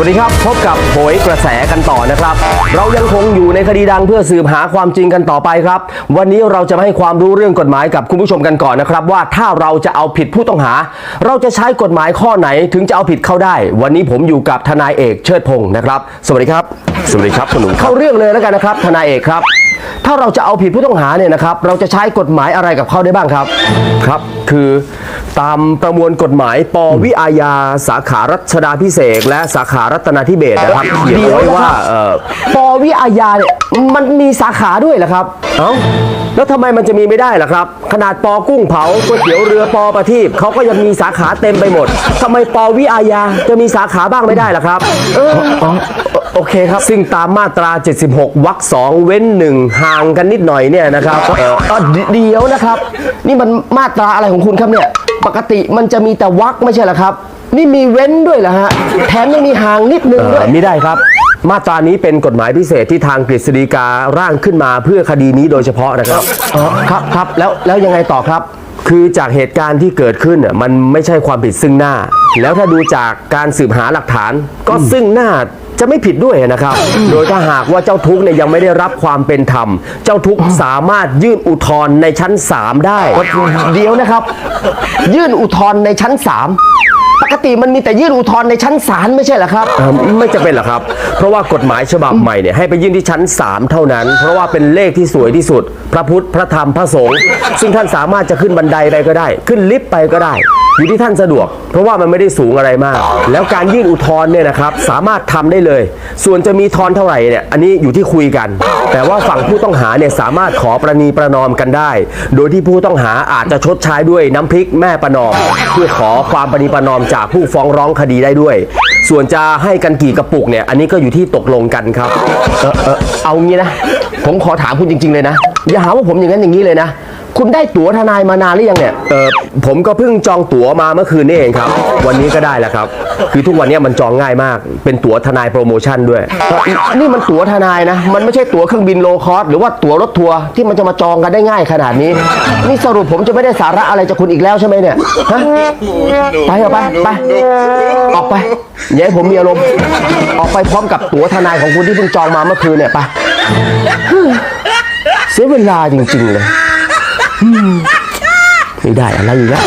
วัสดีครับ พบกับโหยกระแสกันต่อนะครับ เรายังคงอยู่ในคดีดังเพื่อสืบหาความจริงกันต่อไปครับ วันนี้เราจะมาให้ความรู้เรื่องกฎหมายกับคุณผู้ชมกันก่อนนะครับ ว่าถ้าเราจะเอาผิดผู้ต้องหา เราจะใช้กฎหมายข้อไหนถึงจะเอาผิดเข้าได้ วันนี้ผมอยู่กับทนายเอกเชิดพงศ์นะครับ สวัสดีครับ สวัสดีครับคุณหนุ่มเข้าเรื่องเลยแล้วกันนะครับ ทนายเอกครับ ถ้าเราจะเอาผิดผู้ต้องหาเนี่ยนะครับ เราจะใช้กฎหมายอะไรกับเขาได้บ้างครับ ครับ คือ ตามประมวลกฎหมายปวิอาญาสาขารัชดาพิเศษกและสาขารัตนาธิเบศรนะครับเขียนไว้ว่าเอ่อปวิอาญาเนี่ยมันมีสาขาด้วยเหรอครับ เอ้าแล้วทำไมมันจะมีไม่ได้ล่ะครับ ขนาดปอกุ้งเผาก๋วยเตี๋ยวเรือปอประทีปเขาก็ยังมีสาขาเต็มไปหมดทำไมปวิอาญาจะมีสาขาบ้างไม่ได้ล่ะครับ เอออ๋อโอเคครับ ซึ่งตามมาตรา 76 วรรคสองเว้นหนึ่งห่างกันนิดหน่อยเนี่ยนะครับเออเอ่อเดี๋ยวนะครับ นี่มันมาตราอะไรของคุณครับเนี่ยปกติมันจะมีแต่วรรคไม่ใช่เหรอครับ นี่มีเว้นด้วยเหรอฮะ แถมยังมีห่างนิดนึงด้วย ไม่ได้ครับ มาตรานี้เป็นกฎหมายพิเศษที่ทางกฤษฎีการ่างขึ้นมาเพื่อคดีนี้โดยเฉพาะนะครับอ๋อครับครับแล้วแล้วยังไงต่อครับ คือจากเหตุการณ์ที่เกิดขึ้นน่ะมันไม่ใช่ความผิดซึ่งหน้า แล้วถ้าดูจากการสืบหาหลักฐานก็ซึ่งหน้าจะไม่ผิดด้วยนะครับ โดยถ้าหากว่าเจ้าทุกข์เนี่ยยังไม่ได้รับความเป็นธรรม เจ้าทุกข์สามารถยื่นอุทธรณ์ในชั้น 3 ได้ เดี๋ยวนะครับ ยื่นอุทธรณ์ในชั้น 3 ปกติมันมีแต่ยื่นอุทธรณ์ในชั้นศาลไม่ใช่เหรอครับไม่จะเป็นหรอครับ เพราะว่ากฎหมายฉบับใหม่เนี่ยให้ไปยื่นที่ชั้น 3 เท่านั้น เพราะว่าเป็นเลขที่สวยที่สุด พระพุทธ พระธรรม พระสงฆ์ ซึ่งท่านสามารถจะขึ้นบันไดไปก็ได้ ขึ้นลิฟต์ไปก็ได้ อยู่ที่ท่านสะดวก เพราะว่ามันไม่ได้สูงอะไรมาก แล้วการยื่นอุทธรณ์เนี่ยนะครับสามารถทำได้เลย ส่วนจะมีทอนเท่าไหร่เนี่ย อันนี้อยู่ที่คุยกัน แต่ว่าฝั่งผู้ต้องหาเนี่ยสามารถขอประนีประนอมกันได้ โดยที่ผู้ต้องหาอาจจะชดใช้ด้วยน้ำพริกแม่ประนอมเพื่อขอความประนีประนอมจากผู้ฟ้องร้องคดีได้ด้วย ส่วนจะให้กันกี่กระปุกเนี่ย อันนี้ก็อยู่ที่ตกลงกันครับ เออเออเอางี้นะ ผมขอถามคุณจริง ๆ เลยนะ อย่าหาว่าผมอย่างนั้นอย่างนี้เลยนะ คุณได้ตั๋วทนายมานานหรือยังเนี่ย เออผมก็เพิ่งจองตั๋วมาเมื่อคืนนี่เองครับ วันนี้ก็ได้แล้วครับ คือทุกวันนี้มันจองง่ายมาก เป็นตั๋วทนายโปรโมชั่นด้วยเอ่อนี่มันตั๋วทนายนะ มันไม่ใช่ตั๋วเครื่องบินโลคอสหรือว่าตั๋วรถทัวร์ที่มันจะมาจองกันได้ง่ายขนาดนี้ นี่สรุปผมจะไม่ได้สาระอะไรจากคุณอีกแล้วใช่ไหมเนี่ยฮะไปเถอะไปไปออกไปอย่าให้ผมมีอารมณ์ออกไปพร้อมกับตั๋วทนายของคุณที่เพิ่งจองมาเมื่อคืนเนี่ยไปเสียเวลาจริง ๆ เลย ไม่ได้อะไรอีกแล้ว